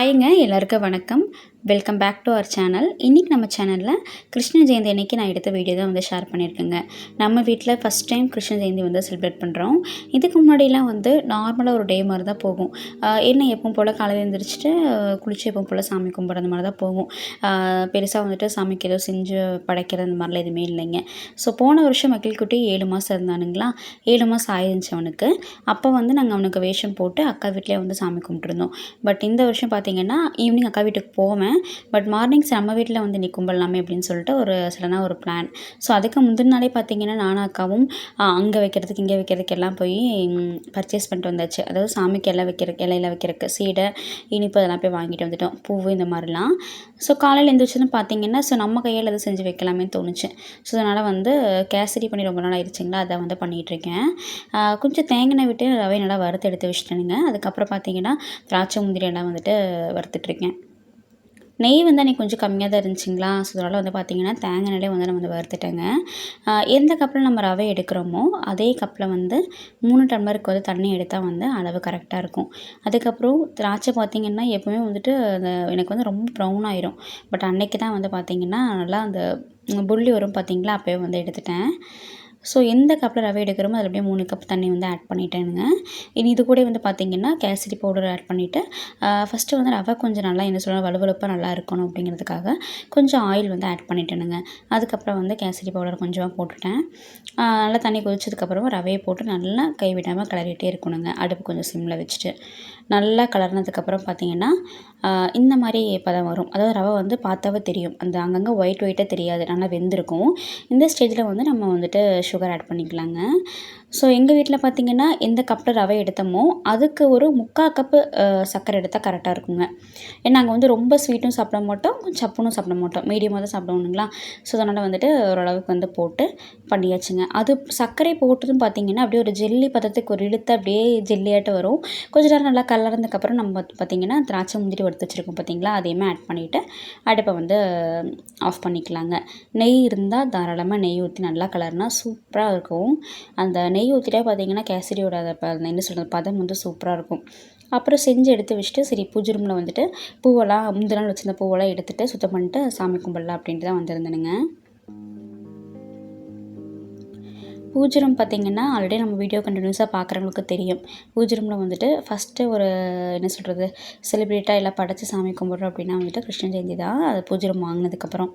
ஹாய்ங்க எல்லாருக்கும் வணக்கம். Welcome back to our channel இன்றைக்கி நம்ம சேனலில் கிருஷ்ண ஜெயந்தி அன்றைக்கி நான் எடுத்த வீடியோ தான் வந்து ஷேர் பண்ணியிருக்கேங்க. நம்ம வீட்டில் ஃபஸ்ட் டைம் கிருஷ்ண ஜெயந்தி வந்து செலிப்ரேட் பண்ணுறோம் இதுக்கு முன்னாடிலாம் வந்து நார்மலாக ஒரு டே மாதிரி தான் போகும். என்ன எப்பவும் போல் காலையில் எழுந்திரிச்சிட்டு குளிச்சு எப்பவும் போல் சாமி கும்பிட்ற மாதிரி தான் போகும். பெருசாக வந்துட்டு சாமிக்கு ஏதோ செஞ்சு படைக்கிறது அந்த மாதிரிலாம் எதுவுமே இல்லைங்க. ஸோ போன வருஷம் மக்கில் குட்டி ஏழு மாதம் இருந்தானுங்களா? ஏழு மாதம் ஆயிருந்துச்சு அவனுக்கு. அப்போ வந்து நாங்கள் அவனுக்கு வேஷம் போட்டு அக்கா வீட்டிலே வந்து சாமி கும்பிட்டுருந்தோம். பட் இந்த வருஷம் பார்த்தீங்கன்னா ஈவினிங் அக்கா வீட்டுக்கு போவேன். பட் மார்னிங்ஸ் நம்ம வீட்டில் வந்து நீ கும்பிடலாமே அப்படின்னு சொல்லிட்டு ஒரு சடனாக ஒரு பிளான் ஸோ அதுக்கு முந்தின நாளே பார்த்தீங்கன்னா நானும் அக்காவும் அங்கே வைக்கிறதுக்கு இங்கே வைக்கிறதுக்கு எல்லாம் போய் பர்ச்சேஸ் பண்ணிட்டு வந்தாச்சு. அதாவது சாமிக்கு எல்லாம் வைக்கிறதுக்கு இலையில வைக்கிறதுக்கு சீடை இனிப்பு அதெல்லாம் போய் வாங்கிட்டு வந்துட்டோம். பூவு இந்த மாதிரிலாம். ஸோ காலையில் எழுந்திரிச்சதுன்னு பார்த்தீங்கன்னா ஸோ நம்ம கையில் அதை செஞ்சு வைக்கலாமே தோணுச்சு. ஸோ அதனால் வந்து கேசரி பண்ணி ரொம்ப நாள் ஆயிடுச்சுங்களா? அதை வந்து பண்ணிகிட்ருக்கேன் கொஞ்சம் தேங்காய் விட்டு ரவை நல்லா வறுத்து எடுத்து வச்சுட்டேனுங்க. அதுக்கப்புறம் பார்த்தீங்கன்னா திராட்சை முந்திரி எல்லாம் வந்துட்டு வறுத்துட்ருக்கேன் நெய் வந்து அன்றைக்கி கொஞ்சம் கம்மியாக தான் இருந்துச்சுங்களா? ஸோ அதனால் வந்து பார்த்திங்கன்னா தேங்காய் எண்ணெயிலே வந்து நான் வந்து வறுத்துட்டேங்க. எந்த கப்பில் நம்ம ரவை எடுக்கிறோமோ அதே கப்பில் வந்து மூணு டம்ளருக்கு வந்து தண்ணி எடுத்தால் வந்து அளவு கரெக்டாக இருக்கும். அதுக்கப்புறம் திராட்சை பார்த்திங்கன்னா எப்போவுமே வந்துட்டு அந்த எனக்கு வந்து ரொம்ப ப்ரௌன் ஆயிரும். பட் அன்னைக்கு தான் வந்து பார்த்திங்கன்னா நல்லா அந்த புள்ளி வரும் பார்த்திங்களா அப்போயே வந்து எடுத்துட்டேன். ஸோ எந்த கப்பில் ரவை எடுக்கிறோமோ அதில் அப்படியே மூணு கப் தண்ணி வந்து ஆட் பண்ணிட்டேனுங்க. இனி இது கூட வந்து பார்த்திங்கன்னா கேசரி பவுடர் ஆட் பண்ணிவிட்டு ஃபஸ்ட்டு வந்து ரவை கொஞ்சம் நல்லா என்ன சொல்லணும் வலுவலுப்பாக நல்லா இருக்கணும் அப்படிங்கிறதுக்காக கொஞ்சம் ஆயில் வந்து ஆட் பண்ணிட்டேனுங்க. அதுக்கப்புறம் வந்து கேசரி பவுடர் கொஞ்சமாக போட்டுட்டேன். நல்லா தண்ணி கொதிச்சதுக்கப்புறம் ரவையை போட்டு நல்லா கை விடாமல் கிளறிட்டே இருக்கணுங்க. அடுப்பு கொஞ்சம் சிம்மில் வச்சுட்டு. நல்லா கலர்னதுக்கப்புறம் பார்த்திங்கன்னா இந்த மாதிரி பதம் வரும். அதாவது ரவை வந்து பார்த்தாவே தெரியும். அந்த அங்கங்கே ஒயிட் ஒயிட்டாக தெரியாது. நல்லா வெந்திருக்கும். இந்த ஸ்டேஜில் வந்து நம்ம வந்துட்டு சுகர் ஆட் பண்ணிக்கலாங்க. ஸோ எங்கள் வீட்டில் பார்த்திங்கன்னா எந்த கப்பில் ரவை எடுத்தோமோ அதுக்கு ஒரு முக்கால் கப்பு சர்க்கரை எடுத்தால் கரெக்டாக இருக்குங்க. ஏன்னா நாங்கள் வந்து ரொம்ப ஸ்வீட்டும் சாப்பிட மாட்டோம் சப்புனும் சாப்பிட மாட்டோம். மீடியமாக தான் சாப்பிடுவோங்களா ஸோ அதனால் வந்துட்டு ஓரளவுக்கு வந்து போட்டு பண்ணியாச்சுங்க. அது சர்க்கரை போட்டதும் பார்த்திங்கன்னா அப்படியே ஒரு ஜெல்லி பதத்துக்கு ஒரு இழுத்து அப்படியே ஜெல்லியாட்ட வரும். கொஞ்ச நேரம் நல்லா கலர்ந்ததுக்கப்புறம் நம்ம பார்த்திங்கன்னா திராட்சை முந்திரி எடுத்து வச்சுருக்கோம் பார்த்திங்களா அதையுமே ஆட் பண்ணிவிட்டு அடுப்பை வந்து ஆஃப் பண்ணிக்கலாங்க. நெய் இருந்தால் தாராளமாக நெய் ஊற்றி நல்லா கலர்னால் சூப்பராக இருக்கும். அந்த நெய் ஊற்றிட்டே பார்த்தீங்கன்னா கேசரியோட அந்த ப- அந்த என்ன சொல்கிறது பதம் வந்து சூப்பராக இருக்கும். அப்புறம் செஞ்சு எடுத்து வச்சுட்டு சரி பூஜை ரூமில் வந்துட்டு பூவெல்லாம் முந்தின நாள் வச்சிருந்த பூவெல்லாம் எடுத்துகிட்டு சுத்தம் பண்ணிட்டு சாமி கும்பிடலாம் அப்படின்ட்டு தான் வந்திருந்தேனுங்க. பூஜை ரூம் பார்த்திங்கன்னா ஆல்ரெடி நம்ம வீடியோ கண்டினியூஸாக பார்க்குறவங்களுக்கு தெரியும். பூஜை ரூமில் வந்துட்டு ஃபஸ்ட்டு ஒரு என்ன சொல்கிறது செலிப்ரேட்டாக எல்லாம் படைச்சி சாமி கும்பிட்றோம் அப்படின்னா வந்துட்டு கிருஷ்ண ஜெயந்தி தான் அது பூஜை ரூம் வாங்கினதுக்கப்புறம்.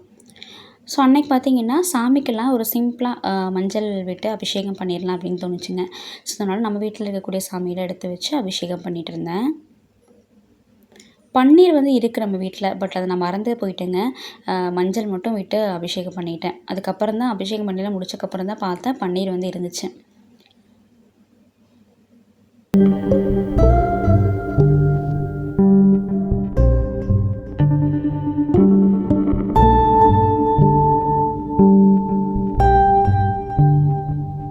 ஸோ அன்னைக்கு பார்த்தீங்கன்னா சாமிக்கெல்லாம் ஒரு சிம்பிளாக மஞ்சள் விட்டு அபிஷேகம் பண்ணிடலாம் அப்படின்னு தோணுச்சுங்க. ஸோ அதனால் நம்ம வீட்டில் இருக்கக்கூடிய சாமியில் எடுத்து வச்சு அபிஷேகம் பண்ணிகிட்டு இருந்தேன். பன்னீர் வந்து இருக்குது நம்ம வீட்டில் பட் அதை நான் மறந்து போயிட்டேங்க. மஞ்சள் மட்டும் விட்டு அபிஷேகம் பண்ணிட்டேன். அதுக்கப்புறம் தான் அபிஷேகம் பண்ணிலாம் முடிச்சக்கப்புறம் தான் பார்த்தேன் பன்னீர் வந்து இருந்துச்சு.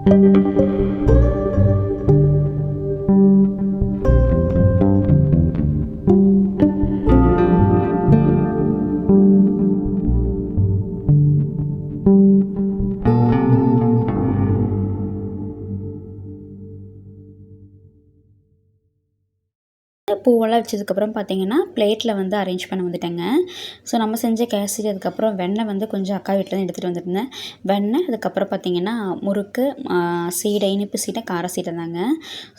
Thank you. பூவெல்லாம் வச்சதுக்கப்புறம் பார்த்தீங்கன்னா பிளேட்டில் வந்து அரேஞ்ச் பண்ண வந்துட்டேங்க. ஸோ நம்ம செஞ்ச கேசரி அதுக்கப்புறம் வெண்ணெய் வந்து கொஞ்சம் அக்கா வீட்டில் தான் எடுத்துகிட்டு வந்துருந்தேன். வெண்ணெய் அதுக்கப்புறம் பார்த்தீங்கன்னா முறுக்கு சீடை இனிப்பு சீடை கார சீடை தாங்க.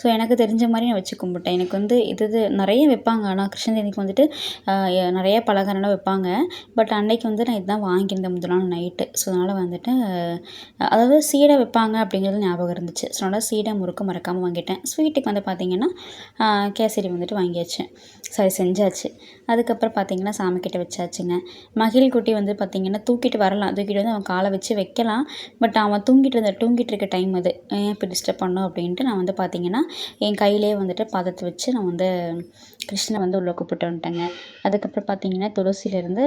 ஸோ எனக்கு தெரிஞ்ச மாதிரி நான் வச்சு கும்பிட்டேன். எனக்கு வந்து இது இது நிறைய வைப்பாங்க. ஆனால் கிருஷ்ண வந்துட்டு நிறைய பலகாரம்லாம் வைப்பாங்க. பட் அன்னைக்கு வந்து நான் இதுதான் வாங்கியிருந்தேன் முதல் நாள் நைட்டு ஸோ அதனால் வந்துட்டு அதாவது சீடை வைப்பாங்க அப்படிங்கிறது ஞாபகம் இருந்துச்சு. ஸோ அதனால் சீடை முறுக்கு மறக்காமல் வாங்கிட்டேன். ஸ்வீட்டுக்கு வந்து பார்த்தீங்கன்னா கேசரி வந்துட்டு வாங்கியாச்சு. சரி செஞ்சாச்சு. அதுக்கப்புறம் பார்த்தீங்கன்னா சாமிக்கிட்ட வச்சாச்சுங்க. மகிழ் குட்டி வந்து பார்த்திங்கன்னா தூக்கிட்டு வரலாம். தூக்கிட்டு வந்து அவன் காலை வச்சு வைக்கலாம். பட் அவன் தூங்கிட்டு இருந்த தூங்கிட்டு இருக்க டைம் அது. ஏன் இப்போ டிஸ்டர்ப் பண்ணோம் அப்படின்ட்டு நான் வந்து பார்த்தீங்கன்னா என் கையிலே வந்துட்டு பாதத்தை வச்சு நான் வந்து கிருஷ்ணனை வந்து உள்ளே கூப்பிட்டு வந்துட்டேங்க. அதுக்கப்புறம் பார்த்தீங்கன்னா துளசியிலேருந்து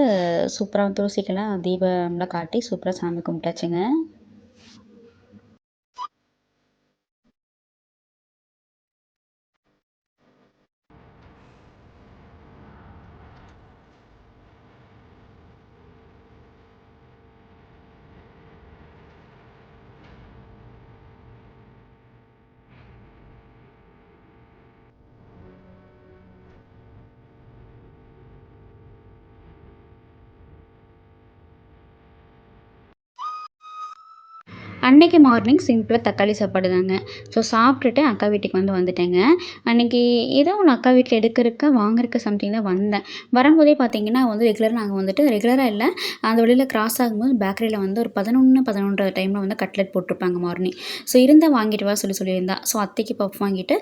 சூப்பராக துளசிக்கெல்லாம் தீபம்லாம் காட்டி சூப்பராக சாமி கும்பிட்டாச்சுங்க. அன்னைக்கு மார்னிங் சிம்பிளாக தக்காளி சாப்பாடு தாங்க ஸோ சாப்பிட்டுட்டு அக்கா வீட்டுக்கு வந்து வந்துட்டேங்க. அன்றைக்கி ஏதோ ஒன்று அக்கா வீட்டில் எடுக்கிறக்க வாங்குறக்க சம்திங் தான் வந்தேன். வரும்போதே பார்த்தீங்கன்னா வந்து ரெகுலராக நாங்கள் வந்துட்டு ரெகுலராக இல்லை அந்த வழியில் கிராஸ் ஆகும்போது பேக்கரியில் வந்து ஒரு பதினொன்று பதினொன்றரை டைமில் வந்து கட்லெட் போட்டிருப்பாங்க மார்னிங் ஸோ இருந்தால் வாங்கிட்டு வா சொல்லி சொல்லியிருந்தா. ஸோ அத்தைக்கு பஃப் வாங்கிட்டு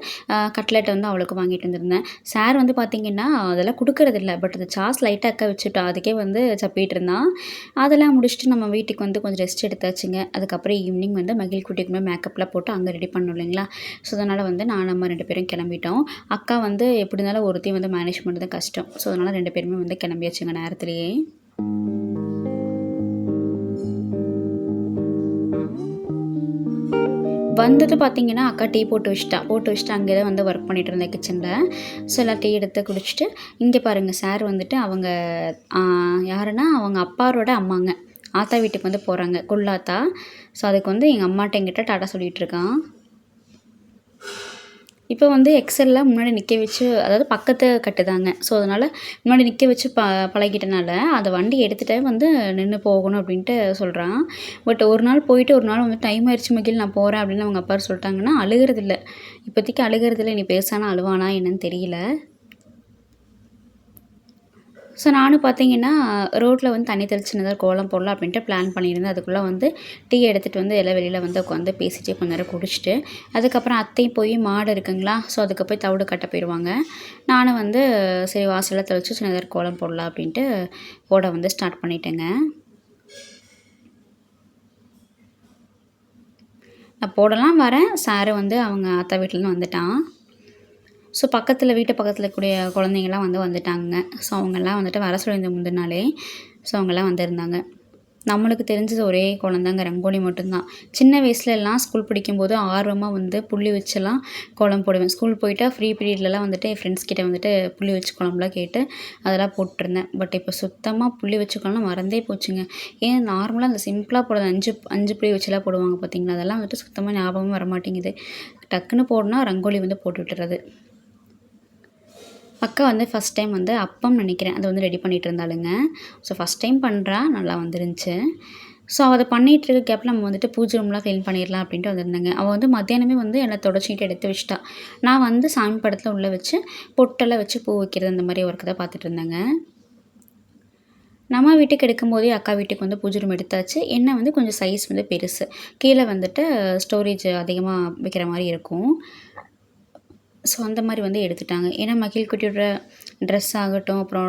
கட்லெட் வந்து அவளுக்கு வாங்கிட்டு வந்திருந்தேன். சார் வந்து பார்த்தீங்கன்னா அதெல்லாம் கொடுக்கறதில்ல பட் அந்த சாஸ் லைட்டாக அக்கா வச்சுட்டா அதுக்கே வந்து சப்பிட்டு இருந்தான். அதெல்லாம் முடிச்சுட்டு நம்ம வீட்டுக்கு வந்து கொஞ்சம் ரெஸ்ட் எடுத்தாச்சுங்க. அதுக்கப்புறம் ஈவினிங் வந்து மகிழ் குட்டிக்குமே மேலே மேக்கப்லாம் போட்டு அங்கே ரெடி பண்ணணும் இல்லைங்களா? ஸோ அதனால் வந்து நான் நம்ம ரெண்டு பேரும் கிளம்பிட்டோம். அக்கா வந்து எப்படி இருந்தாலும் ஒருத்தையும் வந்து மேனேஜ் பண்ணுறது கஷ்டம். ஸோ அதனால் ரெண்டு பேருமே வந்து கிளம்பியாச்சுங்க நேரத்துலேயே. வந்தது பார்த்தீங்கன்னா அக்கா டீ போட்டு வச்சுட்டா. போட்டு வச்சுட்டு அங்கே தான் வந்து ஒர்க் பண்ணிகிட்டு இருந்தேன் கிச்சனில் ஸோ எல்லாம் டீ எடுத்து குடிச்சிட்டு இங்கே பாருங்கள் சார் வந்துட்டு அவங்க யாருன்னா அவங்க அப்பாரோட அம்மாங்க. ஆத்தா வீட்டுக்கு வந்து போகிறாங்க கொள்ளாத்தா. ஸோ அதுக்கு வந்து எங்கள் அம்மாட்ட எங்கிட்ட டாட்டா சொல்லிகிட்டு இருக்கான். இப்போ வந்து எக்ஸலில் முன்னாடி நிற்க வச்சு அதாவது பக்கத்து கட்டுதாங்க. ஸோ அதனால் முன்னாடி நிற்க வச்சு ப பழகிட்டனால அதை வண்டி எடுத்துகிட்டே வந்து நின்று போகணும் அப்படின்ட்டு சொல்கிறான் பட் ஒரு நாள் போயிட்டு ஒரு நாள் வந்து டைம் ஆயிடுச்சு மகிழ் நான் போகிறேன் அப்படின்னு அவங்க அப்பா சொல்லிட்டாங்கன்னா அழுகிறதில்ல. இப்போதைக்கு அழுகிறதில்ல. நீ பேசானா அழுவானா என்னன்னு தெரியல. ஸோ நானும் பார்த்தீங்கன்னா ரோட்டில் வந்து தண்ணி தெளிச்சுனதாக கோலம் போடலாம் அப்படின்ட்டு பிளான் பண்ணியிருந்தேன். அதுக்குள்ளே வந்து டீ எடுத்துகிட்டு வந்து எல்லாம் வெளியில் வந்து உட்காந்து பேசிட்டு கொஞ்ச நேரம் குடிச்சிட்டு அதுக்கப்புறம் அத்தையும் போய் மாடு இருக்குங்களா? ஸோ அதுக்கு போய் தவிடு கட்ட போயிடுவாங்க நானும் வந்து சரி வாசலில் தெளித்து சின்ன கோலம் போடலாம் அப்படின்ட்டு போட வந்து ஸ்டார்ட் பண்ணிட்டேங்க. நான் போடலாம் வரேன். சாரு வந்து அவங்க அத்தை வீட்டிலேருந்து வந்துட்டான். ஸோ பக்கத்தில் வீட்டு பக்கத்தில் கூடிய குழந்தைங்கள்லாம் வந்து வந்துட்டாங்க. ஸோ அவங்கெல்லாம் வந்துட்டு வர சொல்லியிருந்த முந்தினாலே ஸோ அவங்கெல்லாம் வந்திருந்தாங்க. நம்மளுக்கு தெரிஞ்சது ஒரே குழந்தைங்க ரங்கோலி மட்டும்தான். சின்ன வயசுல எல்லாம் ஸ்கூல் படிக்கும்போது ஆர்வமாக வந்து புள்ளி வச்செல்லாம் குளம் போடுவேன். ஸ்கூல் போயிட்டால் ஃப்ரீ பீரியட்லலாம் வந்துட்டு என் ஃப்ரெண்ட்ஸ் கிட்டே வந்துட்டு புள்ளி வச்சு குழம்புலாம் கேட்டு அதெல்லாம் போட்டிருந்தேன். பட் இப்போ சுத்தமாக புள்ளி வச்சு குழம்பு மறந்தே போச்சுங்க. ஏன் நார்மலாக அந்த சிம்பிளாக போடுறது அஞ்சு அஞ்சு புள்ளி வச்சுலாம் போடுவாங்க பார்த்தீங்களா அதெல்லாம் வந்துட்டு சுத்தமாக ஞாபகமும் வர மாட்டேங்குது டக்குன்னு போடனா ரங்கோலி வந்து போட்டு விட்டுறது. அக்கா வந்து ஃபஸ்ட் டைம் வந்து அப்பம் நினைக்கிறேன். அதை வந்து ரெடி பண்ணிகிட்டு இருந்தாலுங்க ஸோ ஃபஸ்ட் டைம் பண்ணுறா நல்லா வந்துருந்துச்சு. ஸோ அதை பண்ணிகிட்டு இருக்க கேப்பில் நம்ம வந்துட்டு பூஜை ரூம்லாம் க்ளீன் பண்ணிடலாம் அப்படின்ட்டு வந்திருந்தாங்க. அவள் வந்து மத்தியானமே வந்து என்னை தொடச்சிட்டு எடுத்து வச்சிட்டா. நான் வந்து சாமி படத்தில் உள்ளே வச்சு பொட்டெல்லாம் வச்சு பூ வைக்கிறது அந்த மாதிரி ஒர்க்கு தான் பார்த்துட்டு இருந்தேங்க. நம்ம வீட்டுக்கு எடுக்கும்போதே அக்கா வீட்டுக்கு வந்து பூஜை ரூம் எடுத்தாச்சு. என்ன வந்து கொஞ்சம் சைஸ் வந்து பெருசு. கீழே வந்துட்டு ஸ்டோரேஜ் அதிகமாக வைக்கிற மாதிரி இருக்கும். ஸோ அந்த மாதிரி வந்து எடுத்துட்டாங்க. ஏன்னா மகிழ் குட்டியோட ட்ரெஸ் ஆகட்டும் அப்புறம்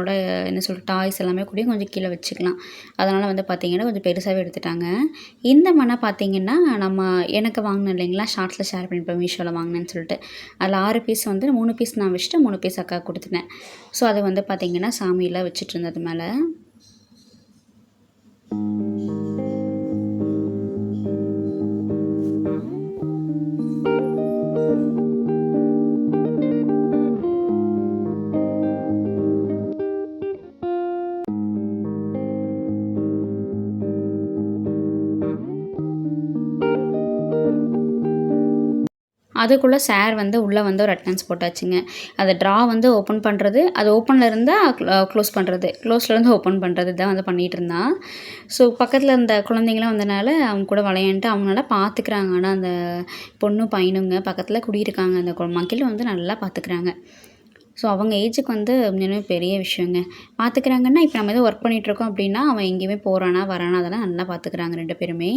என்ன சொல்கிற டாய்ஸ் எல்லாமே கூட கொஞ்சம் கீழே வச்சுக்கலாம். அதனால் வந்து பார்த்திங்கன்னா கொஞ்சம் பெருசாகவே எடுத்துட்டாங்க. இந்த மனை பார்த்திங்கன்னா நம்ம எனக்கு வாங்கினேன் இல்லைங்களா? ஷார்ட்ஸில் ஷேர் பண்ணிப்பேன் மீஷோவில் வாங்கினேன்னு சொல்லிட்டு. அதில் ஆறு பீஸ் வந்து மூணு பீஸ் நான் வச்சுட்டு மூணு பீஸ் அக்கா கொடுத்துட்டேன். ஸோ அதை வந்து பார்த்திங்கன்னா சாமியெல்லாம் வச்சுட்டு இருந்தது மேலே. அதுக்குள்ளே சார் வந்து உள்ளே வந்து ஒரு அட்டனன்ஸ் போட்டாச்சுங்க. அதை ட்ரா வந்து ஓப்பன் பண்ணுறது அது ஓப்பனில் இருந்தால் க்ளோஸ் பண்ணுறது க்ளோஸ்லேருந்து ஓப்பன் பண்ணுறது தான் வந்து பண்ணிகிட்டு இருந்தான். ஸோ பக்கத்தில் இருந்த குழந்தைங்களாம் வந்தனால அவங்க கூட விளையாண்டு அவங்க நல்லா பார்த்துக்குறாங்க ஆனால் அந்த பொண்ணு பையனுங்க பக்கத்தில் குடியிருக்காங்க. அந்த மக்கள் வந்து நல்லா பார்த்துக்குறாங்க ஸோ அவங்க ஏஜுக்கு வந்து உண்மையுமே பெரிய விஷயங்க. பார்த்துக்கிறாங்கன்னா இப்போ நம்ம எதுவும் ஒர்க் பண்ணிகிட்ருக்கோம் அப்படின்னா அவன் எங்கேயுமே போகிறானா வரானா அதெல்லாம் நல்லா பார்த்துக்குறாங்க ரெண்டு பேருமே.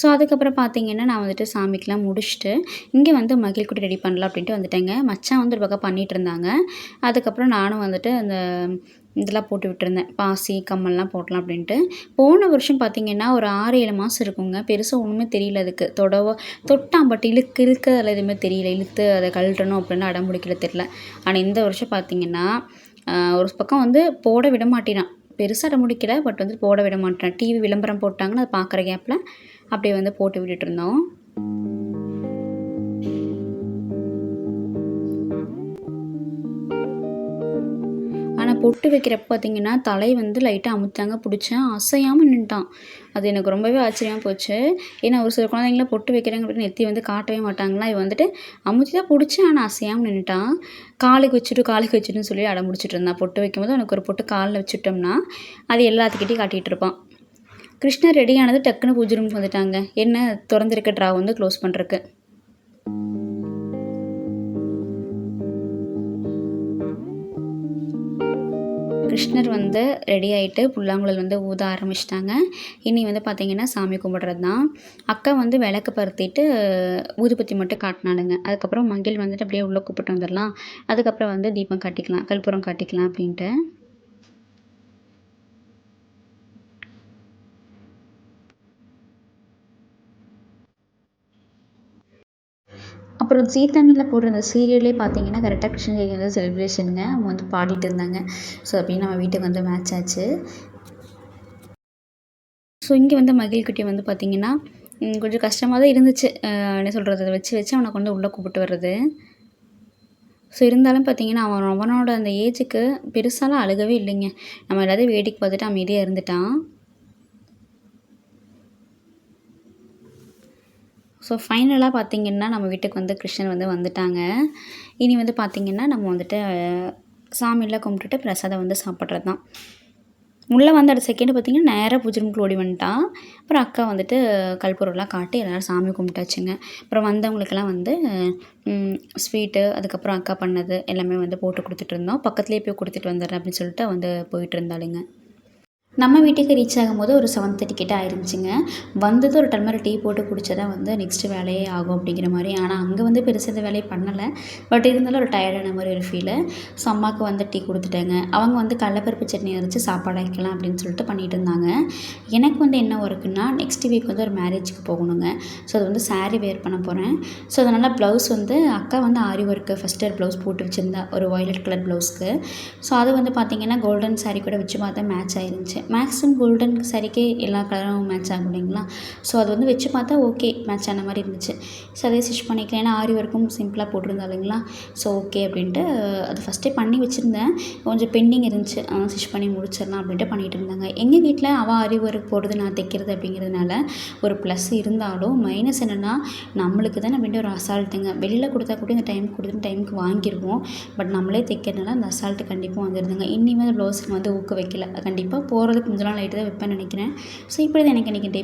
ஸோ அதுக்கப்புறம் பார்த்தீங்கன்னா நான் வந்துட்டு சாமிக்கெலாம் முடிச்சுட்டு இங்கே வந்து மகிழ்குட்டி ரெடி பண்ணலாம் அப்படின்ட்டு வந்துட்டேங்க. மச்சான் வந்து ஒரு பக்கம் பண்ணிகிட்டு இருந்தாங்க அதுக்கப்புறம் நானும் வந்துட்டு அந்த இதெல்லாம் போட்டு விட்டுருந்தேன். பாசி கம்மல்லாம் போடலாம் அப்படின்ட்டு. போன வருஷம் பார்த்திங்கன்னா ஒரு ஆறு ஏழு மாதம் இருக்குங்க. பெருசாக ஒன்றுமே தெரியல அதுக்கு. தொடவோ தொட்டான் பட் இழுக்கு இழுக்க அதில் எதுவுமே தெரியல. இழுத்து அதை கழட்டணும் அப்படின்னு அடம் பிடிக்கல தெரியல. ஆனால் இந்த வருஷம் பார்த்திங்கன்னா ஒரு பக்கம் வந்து போட விட மாட்டேனான். பெருசாக அடம் முடிக்கல பட் வந்து போட விட மாட்டேன். டிவி விளம்பரம் போட்டாங்கன்னு அதை பார்க்குற கேப்பில் அப்படியே வந்து போட்டு விட்டுட்டு இருந்தோம். பொட்டு வைக்கிறப்ப பார்த்தீங்கன்னா தலை வந்து லைட்டாக அமுத்தாங்க பிடிச்சேன். அசையாமல் நின்ட்டான் அது எனக்கு ரொம்பவே ஆச்சரியமாக போச்சு. ஏன்னா ஒரு சில குழந்தைங்களாம் பொட்டு வைக்கிறாங்க அப்படின்னு நெத்தி வந்து காட்டவே மாட்டாங்களா? இவன் வந்துட்டு அமுத்தி தான் பிடிச்சேன் ஆனால் அசையாமல் நின்றுட்டான் காலுக்கு வச்சுட்டு காலுக்கு வச்சுட்டுன்னு சொல்லி அடம் முடிச்சுட்டு இருந்தான். பொட்டு வைக்கும்போது அவனுக்கு ஒரு பொட்டு காலில் வச்சுட்டோம்னா அது எல்லாத்துக்கிட்டையும் காட்டிகிட்டு இருப்பான். கிருஷ்ணர் ரெடியானது டக்குன்னு பூஜை ரூமுக்கு வந்துட்டாங்க. என்ன? திறந்திருக்க ட்ரா வந்து க்ளோஸ் பண்ணுறக்கு கிருஷ்ணர் வந்து ரெடி ஆகிட்டு புல்லாங்குழல் வந்து ஊத ஆரம்பிச்சிட்டாங்க. இனி வந்து பார்த்திங்கன்னா சாமி கும்பிட்றது தான் அக்கா வந்து விளக்கு பருத்திட்டு ஊதுபத்தி மட்டும் காட்டினானுங்க அதுக்கப்புறம் மங்கில் வந்துட்டு அப்படியே உள்ளே கூப்பிட்டு வந்துடலாம். அதுக்கப்புறம் வந்து தீபம் காட்டிக்கலாம் கற்பூரம் காட்டிக்கலாம் அப்படின்ட்டு. அப்புறம் ஜீ தமிழில் போடுற அந்த சீரியலே பார்த்தீங்கன்னா கரெக்டாக கிருஷ்ண ஜெயந்தி வந்து செலிப்ரேஷனுங்க அவங்க வந்து பாடிட்டு இருந்தாங்க. ஸோ அப்படின்னு நம்ம வீட்டுக்கு வந்து மேட்ச் ஆச்சு. ஸோ இங்கே வந்து மகிழ்குட்டி வந்து பார்த்திங்கன்னா கொஞ்சம் கஷ்டமாக தான் இருந்துச்சு. என்ன சொல்கிறது அதை வச்சு வச்சு அவனை கொண்டு உள்ளே கூப்பிட்டு வர்றது. ஸோ இருந்தாலும் பார்த்தீங்கன்னா அவன் அவனோட அந்த ஏஜுக்கு பெருசாலாம் அழுகவே இல்லைங்க. நம்ம எல்லாத்தையும் வேடிக்கை பார்த்துட்டு அமைதியாக இருந்துட்டான். ஸோ ஃபைனலாக பார்த்திங்கன்னா நம்ம வீட்டுக்கு வந்து கிருஷ்ணன் வந்து வந்துட்டாங்க. இனி வந்து பார்த்திங்கன்னா நம்ம வந்துட்டு சாமியெல்லாம் கும்பிட்டுட்டு பிரசாதம் வந்து சாப்பிட்றது தான் உள்ளே வந்து அடுத்த செகண்ட் பார்த்திங்கன்னா நேராக பூஜை ரூமுக்குள்ள ஓடி வந்துட்டான் அப்புறம் அக்கா வந்துட்டு கல்பூரெல்லாம் காட்டி எல்லோரும் சாமி கும்பிட்டாச்சுங்க. அப்புறம் வந்தவங்களுக்கெல்லாம் வந்து ஸ்வீட்டு அதுக்கப்புறம் அக்கா பண்ணது எல்லாமே வந்து போட்டு கொடுத்துட்டு இருந்தோம். பக்கத்துலேயே போய் கொடுத்துட்டு வந்துடுறேன் அப்படின்னு சொல்லிட்டு வந்து போயிட்டு இருந்தாளுங்க. நம்ம வீட்டுக்கு ரீச் ஆகும்போது ஒரு செவன் தேர்ட்டி கிட்ட ஆயிருந்துச்சுங்க. வந்தது ஒரு டம்ளர் டீ போட்டு குடித்தா வந்து நெக்ஸ்ட்டு வேலையே ஆகும் அப்படிங்கிற மாதிரி. ஆனால் அங்கே வந்து பெருசாக இந்த வேலையை பண்ணலை. பட் இருந்தாலும் ஒரு டயர்டான மாதிரி ஒரு ஃபீலு ஸோ அம்மாவுக்கு வந்து டீ கொடுத்துட்டாங்க. அவங்க வந்து கடலப்பருப்பு சட்னி அரைச்சி சாப்பாடு வைக்கலாம் அப்படின்னு சொல்லிட்டு பண்ணிகிட்டு இருந்தாங்க. எனக்கு வந்து என்ன ஒர்க்குன்னா நெக்ஸ்ட் வீக் வந்து ஒரு மேரேஜுக்கு போகணுங்க. ஸோ அது வந்து சாரீ வேர் பண்ண போகிறேன் ஸோ அதனால் ப்ளவுஸ் வந்து அக்கா வந்து aari work first year blouse போட்டு வச்சுருந்தா ஒரு வயலட் கலர் ப்ளவுஸ்க்கு ஸோ அது வந்து பார்த்திங்கன்னா கோல்டன் சாரீ கூட வச்சு பார்த்தா மேட்ச் ஆயிருந்துச்சு. மேக்ஸிமம் கோல்டன் சரிக்கே எல்லா கலரும் மேட்ச் ஆகும் இல்லைங்களா? ஸோ அது வந்து வச்சு பார்த்தா ஓகே மேட்ச் ஆன மாதிரி இருந்துச்சு. ஸோ அதே ஸ்டிச் பண்ணிக்கலாம். ஏன்னா ஆரி ஒர்க்கும் சிம்பிளாக போட்டிருந்தா இல்லைங்களா? ஸோ ஓகே அப்படின்ட்டு அது ஃபஸ்ட்டே பண்ணி வச்சுருந்தேன். கொஞ்சம் பெண்டிங் இருந்துச்சு. ஸ்டிச் பண்ணி முடிச்சிடலாம் அப்படின்ட்டு பண்ணிகிட்டு இருந்தாங்க. எங்கள் வீட்டில் அவள் ஆரி ஒர்க் போடுறது நான் தைக்கிறது அப்படிங்கிறதுனால ஒரு ப்ளஸ் இருந்தாலும் மைனஸ் என்னென்னா நம்மளுக்கு தான் அப்படின்ட்டு ஒரு அசால்ட்டுங்க வெளியில் கொடுத்தா கூட இந்த டைம் கொடுத்து டைமுக்கு வாங்கிடுவோம் பட் நம்மளே தைக்கிறதுனால அந்த அசால்ட்டு கண்டிப்பாக வந்துடுதுங்க இனிமேல் அந்த ப்ளவுஸுக்கு வந்து ஊக்க வைக்கல கண்டிப்பாக போகிறது கொஞ்ச நாள் லைட்டு தான் வைப்பேன்னு நினைக்கிறேன். ஸோ இப்படி தான் எனக்கு இன்றைக்கி டே